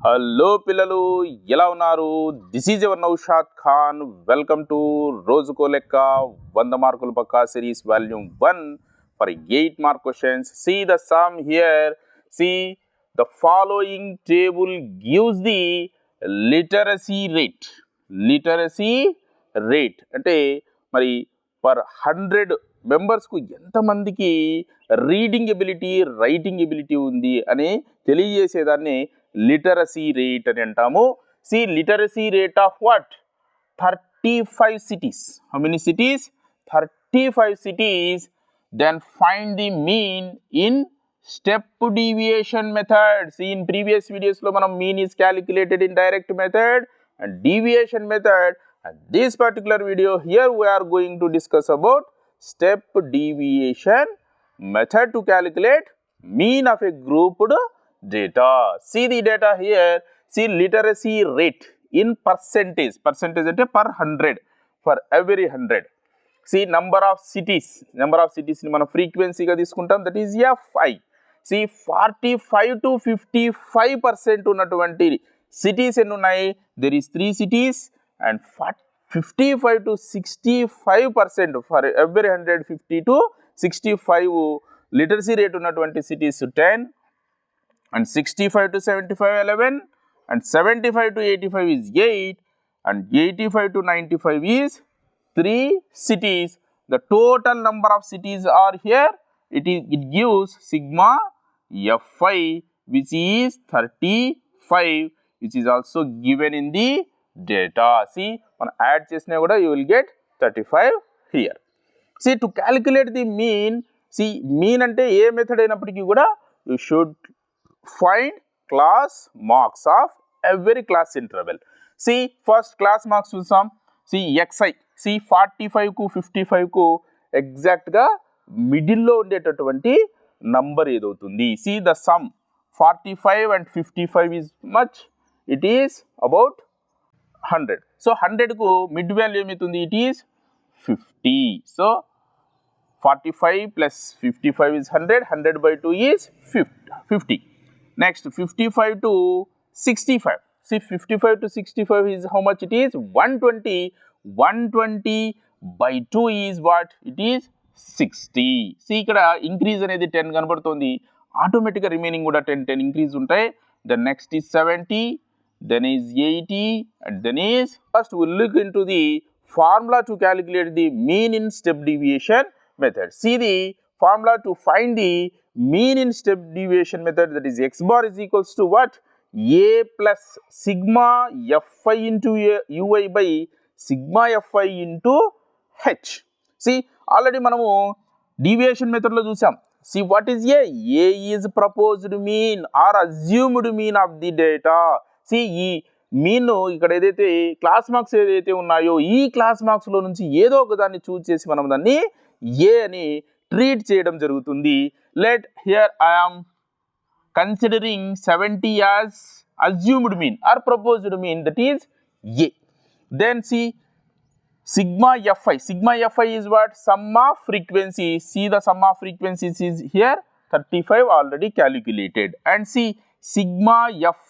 Hello పిల్లలు ఎలా ఉన్నారు? This is ever Naushad Khan welcome to రోజుకో లెక్క వంద మార్కులు పక్కా series volume one for eight mark questions see the sum here see the following table gives the literacy rate literacy rate అంటే మరి per hundred మెంబర్స్కు ఎంతమందికి రీడింగ్ ఎబిలిటీ రైటింగ్ ఎబిలిటీ ఉంది అని తెలియజేసేదాన్ని literacy rate అని అంటాము see literacy rate of what thirty five cities how many cities thirty five cities then find the mean in step deviation methods in previous వీడియోస్లో మనం mean is calculated in direct method and deviation method and this particular video here we are going to discuss about step deviation method to calculate mean of a grouped data. See the data here. See literacy rate in percentage. Percentage అంటే per 100 for every 100 see number of cities. Number of cities ని మనం ఫ్రీక్వెన్సీగా తీసుకుంటాం. That is f i see forty five to fifty five percent ఉన్నటువంటి cities ఎన్ని ఉన్నాయి there is three cities and fifty five to sixty five percent for every hundred fifty to sixty five literacy rate ఉన్నటువంటి cities ten and sixty five to seventy five eleven and seventy five to eighty five is eight and eighty five to ninety five is three cities the total number of cities are here it is it gives sigma f i which is thirty five which is also given in the data see మనం add చేసినా కూడా you will get thirty five here see to calculate the mean see mean అంటే ఏ method అయినప్పటికీ కూడా you should find class marks of every class interval see first class marks చూసాం. See x i see forty ఫైవ్కు fifty ఫైవ్కు ఎగ్జాక్ట్గా మిడిల్లో ఉండేటటువంటి number ఏదవుతుంది? See the sum forty five and fifty five is much it is about hundred so హండ్రెడ్కు mid value ఏమవుతుంది? It is fifty so forty five plus fifty five is hundred hundred by two is fif fifty next fifty five to sixty five C fifty five to sixty five is how much it is one twenty one twenty by two is what it is sixty C ఇక్కడ increase అనేది ten కనబడుతుంది ఆటోమేటిక్గా remaining కూడా ten ten increase ఉంటాయి the next is seventy then is 80 and then is first we'll look into the formula to calculate the mean in step deviation method see the formula to find the mean in step deviation method that is x bar is equals to what a plus sigma fi into a ui by sigma fi into h see already manamu deviation method lo చూసాం see what is a a is proposed mean or assumed mean of the data See ఈ mean ఇక్కడ ఏదైతే class marks ఏదైతే ఉన్నాయో ఈ class మార్క్స్లో నుంచి ఏదో ఒక దాన్ని చూజ్ చేసి మనం దాన్ని ఏ అని ట్రీట్ చేయడం జరుగుతుంది let here I am considering seventy as assumed mean or proposed mean that is a then see sigma fi sigma fi is what sum of frequency see the sum of frequencies is here 35 already calculated and see sigma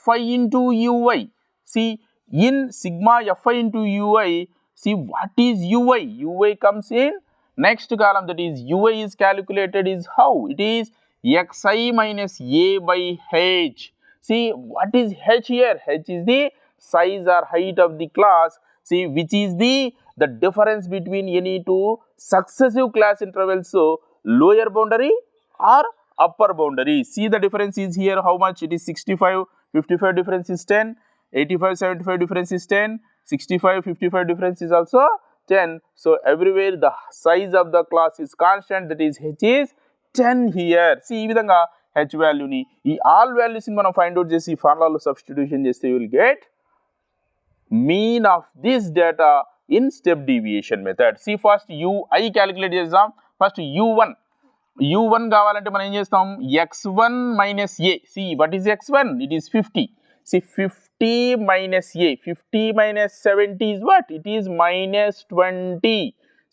fi into ui see in sigma fi into ui see what is ui ui comes in next column that is ui is calculated is how? It is xi minus a by h. See what is h here? H is the size or height of the class. See which is the the difference between any two successive class intervals so lower boundary or upper boundary. See the difference is here how much? It is 65 55 difference is 10 85 75 difference is 10 65 55 difference is also 10 so everywhere the size of the class is constant that is h is 10 here. See ఈ విధంగా h వాల్యూని ఈ all వాల్యూస్ని మనం find out చేసి ఫార్ములాలో substitution చేస్తే you will get mean of this data in step deviation method see first u i calculate చేద్దాం. First u one u one కావాలంటే మనం ఏం చేస్తాం? X one minus a see what is x one it is fifty see fifty minus A fifty minus seventy is what it is minus twenty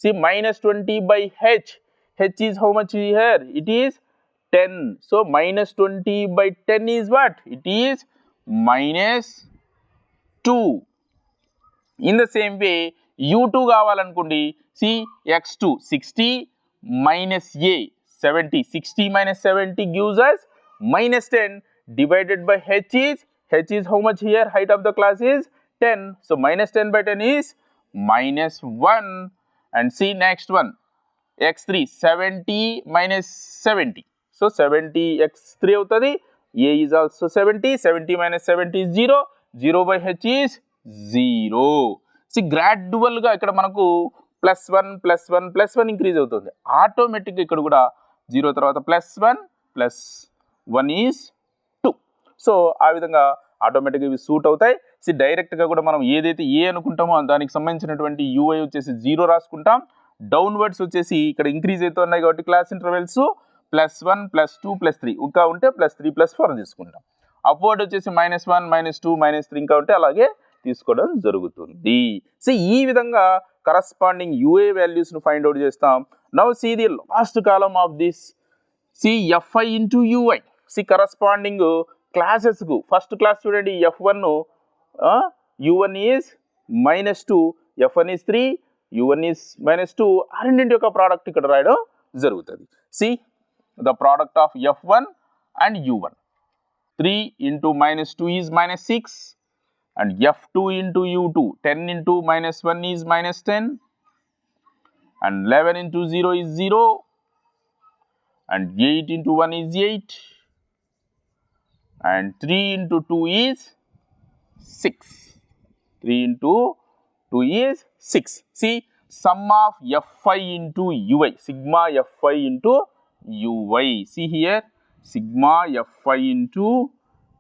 C minus twenty by H H is how much here it is 10 so minus 20 by 10 is what it is minus two in the same way you too కావాలనుకోండి C X two sixty minus A seventy sixty minus seventy gives us minus ten divided by H is h is how much here height of the class is ten so minus ten by ten is minus one and see next one x three seventy minus seventy so seventy x three అవుతుంది. A is also seventy seventy minus seventy zero zero by h is zero see గ్రాడ్యువల్గా ఇక్కడ మనకు plus one plus one plus one increase అవుతుంది. ఆటోమేటిక్గా ఇక్కడ కూడా zero తర్వాత plus one plus one is two so ఆ విధంగా ఆటోమేటిక్గా ఇవి సూట్ అవుతాయి. సి డైరెక్ట్గా కూడా మనం ఏదైతే ఏ అనుకుంటామో దానికి సంబంధించినటువంటి యూఐ వచ్చేసి జీరో రాసుకుంటాం. డౌన్వర్డ్స్ వచ్చేసి ఇక్కడ ఇంక్రీజ్ అవుతున్నాయి కాబట్టి class intervals plus one plus two plus three. ఇంకా ఉంటే ప్లస్ త్రీ ప్లస్ ఫోర్ తీసుకుంటాం. అప్వర్డ్ వచ్చేసి minus one minus two minus three ఇంకా ఉంటే అలాగే తీసుకోవడం జరుగుతుంది. సో ఈ విధంగా కరస్పాండింగ్ యూఏ వాల్యూస్ను ఫైండ్ అవుట్ చేస్తాం. Now see the last column of this. See f i into u i. See corresponding క్లాసెస్కు first class చూడండి f one u one is minus two f one is three u one is minus two ఆ రెండింటి యొక్క product ఇక్కడ రాయడం జరుగుతుంది. See the product of f one and u one three into minus two is minus six and f2 into u2 10 into minus 1 is minus 10 and 11 into 0 is 0 and 8 into 1 is 8 and 3 into 2 is 6 3 into 2 is 6 see sum of fi into ui sigma fi into ui see here sigma fi into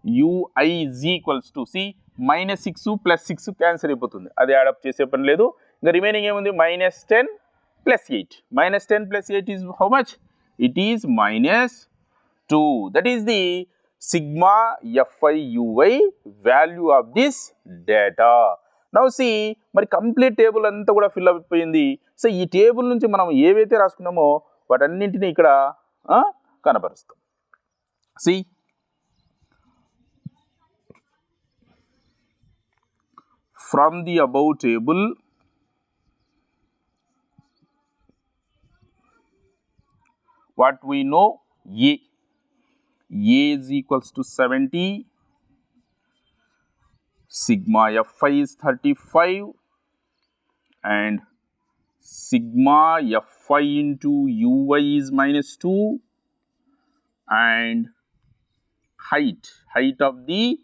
ui is equals to see minus six plus six cancel అయిపోతుంది. అది add up చేసే పని లేదు. ఇంకా remaining ఏముంది? Minus ten plus eight minus ten plus eight is how much it is minus two that is the sigma f i u i value of this data now see మరి complete table అంతా కూడా fill అయిపోయింది. So ఈ table నుంచి మనం ఏవైతే రాసుకున్నామో వాటన్నింటినీ ఇక్కడ కనపరుస్తాం. See from the above table what we know a a is equals to 70 sigma fi is 35 and sigma fi into Ui is minus 2 and height height of the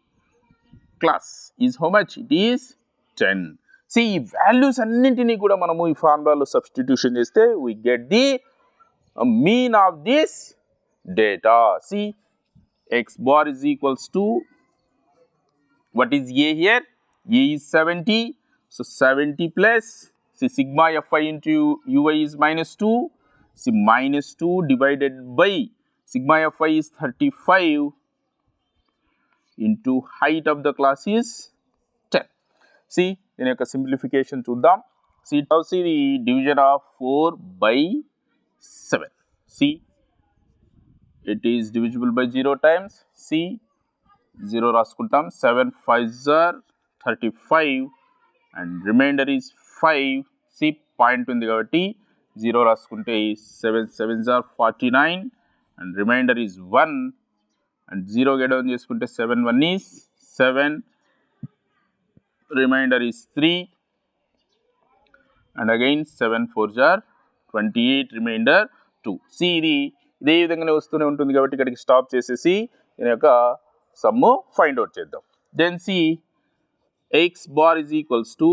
class is how much it is 10 see ఈ values అన్నింటినీ కూడా మనము ఈ ఫార్ములాలో substitution చేస్తే we get the uh, mean of this data see x bar is equals to what is a here a is 70 so 70 plus see sigma fi into ui is minus 2 see minus 2 divided by sigma fi is 35 into height of the class is 10 see దీని యొక్క simplification చూద్దాం C tau C the division of four by seven C it is divisible by zero times C zero రాసుకుంటాం seven five are thirty five and remainder is five C point ఉంది కాబట్టి zero రాసుకుంటే seven seven are forty nine and remainder is one and zero get down చేసుకుంటే seven one is seven remainder is 3 and again 7 4 jar 28 remainder 2 see ఇది ఇదే విధంగానే వస్తూనే ఉంటుంది కాబట్టి ఇక్కడికి స్టాప్ చేసేసి దీని యొక్క సమ్ము ఫైండ్ అవుట్ చేద్దాం. Then see x bar is equals to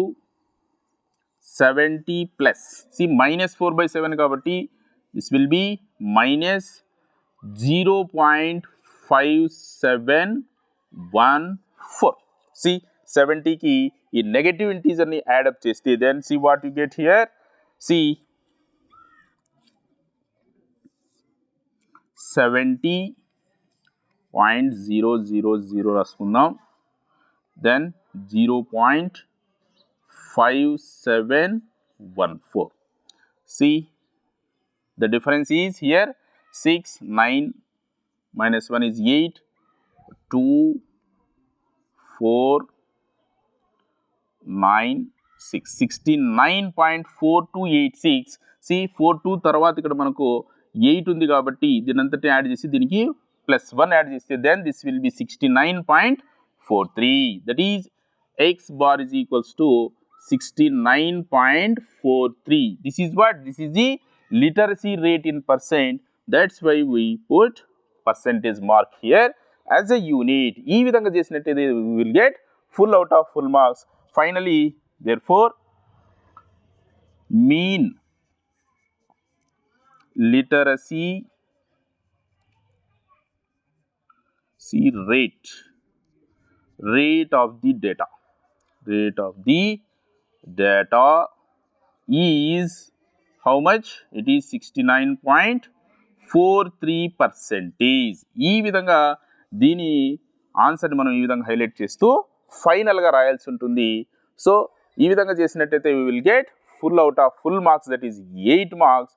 seventy plus see minus four by seven కాబట్టి this will be minus zero point five seven one four see సెవెంటీకి ఈ నెగటివ్ ఇంటీజర్ని యాడప్ చేస్తే then see what you get here see seventy point zero zero zero రాసుకుందాం. Then zero point five seven one four see the difference is here. 6 9 minus 1 is 8 2 four nine six sixty nine point four two eight six see four two తర్వాత ఇక్కడ మనకు eight ఉంది కాబట్టి దీని అంతటి add చేసి దీనికి plus one add చేస్తే then this will be sixty nine point four three that is x bar is equals to sixty nine point four three this is what this is the literacy rate in percent that's why we put percentage mark here as a unit ఈ విధంగా చేసినట్టయితే will get full out of full marks finally therefore mean literacy see rate rate of the data rate of the data is how much it is 69.43 percentage ఈ విధంగా దీని ఆన్సర్ని మనం ఈ విధంగా హైలైట్ చేస్తూ ఫైనల్గా రాయాల్సి ఉంటుంది. సో ఈ విధంగా చేసినట్టయితే we will get full out of full marks that is eight marks